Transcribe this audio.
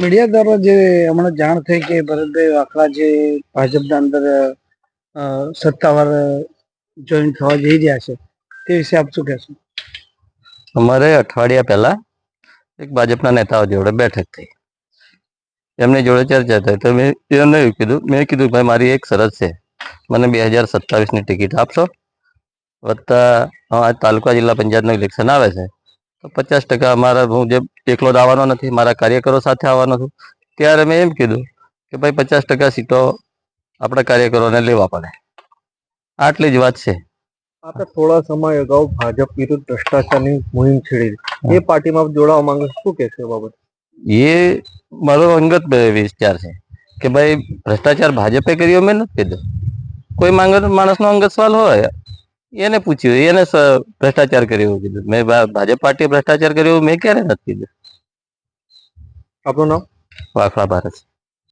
Media દ્વારા જે હમણાં જાણ થઈ કે ભરતભાઈ વાકડા જે ભાજપના અંદર સત્તાવાર જોઈન થવા જઈ રહ્યા છે, તે વિશે આપ શું કહેશો? અમારે અઠવાડિયા પહેલા એક ભાજપના નેતાઓ જોડે બેઠક થઈ. એમની જોડે ચર્ચા થઈ. તો મેં, એમને એવું કીધું, મેં કીધું, ભાઈ, મારી એક શરત છે. મને બે હજાર સત્તાવીસની ટિકિટ આપશો? વત્તા તાલુકા જિલ્લા પંચાયતનું ઇલેક્શન આવે છે. પચાસ ટકા મારા હું જે એકલો જ આવવાનો નથી મારા કાર્યકરો સાથે આવવાનો છું ત્યારે મેં એમ કીધું કે ભાઈ પચાસ ટકા સીટો આપણા કાર્યકરોને લેવા પડે. આટલી જ વાત છે. આપણે થોડા સમય અગાઉ ભાજપ વિરુદ્ધ ભ્રષ્ટાચારની મુહિમ છેડી એ પાર્ટીમાં જોડાવા માંગે શું કહેશો બાબત? એ મારો અંગત વિચાર છે કે ભાઈ ભ્રષ્ટાચાર ભાજપે કર્યો મેં નથી કીધું કોઈ માંગ માણસનો અંગત સવાલ હોય. એને પૂછ્યું એને ભ્રષ્ટાચાર કર્યો કીધું. મેં ભાજપ પાર્ટીએ ભ્રષ્ટાચાર કર્યો મેં ક્યારે નથી કીધું. આપણું નામ? વાખડા ભારત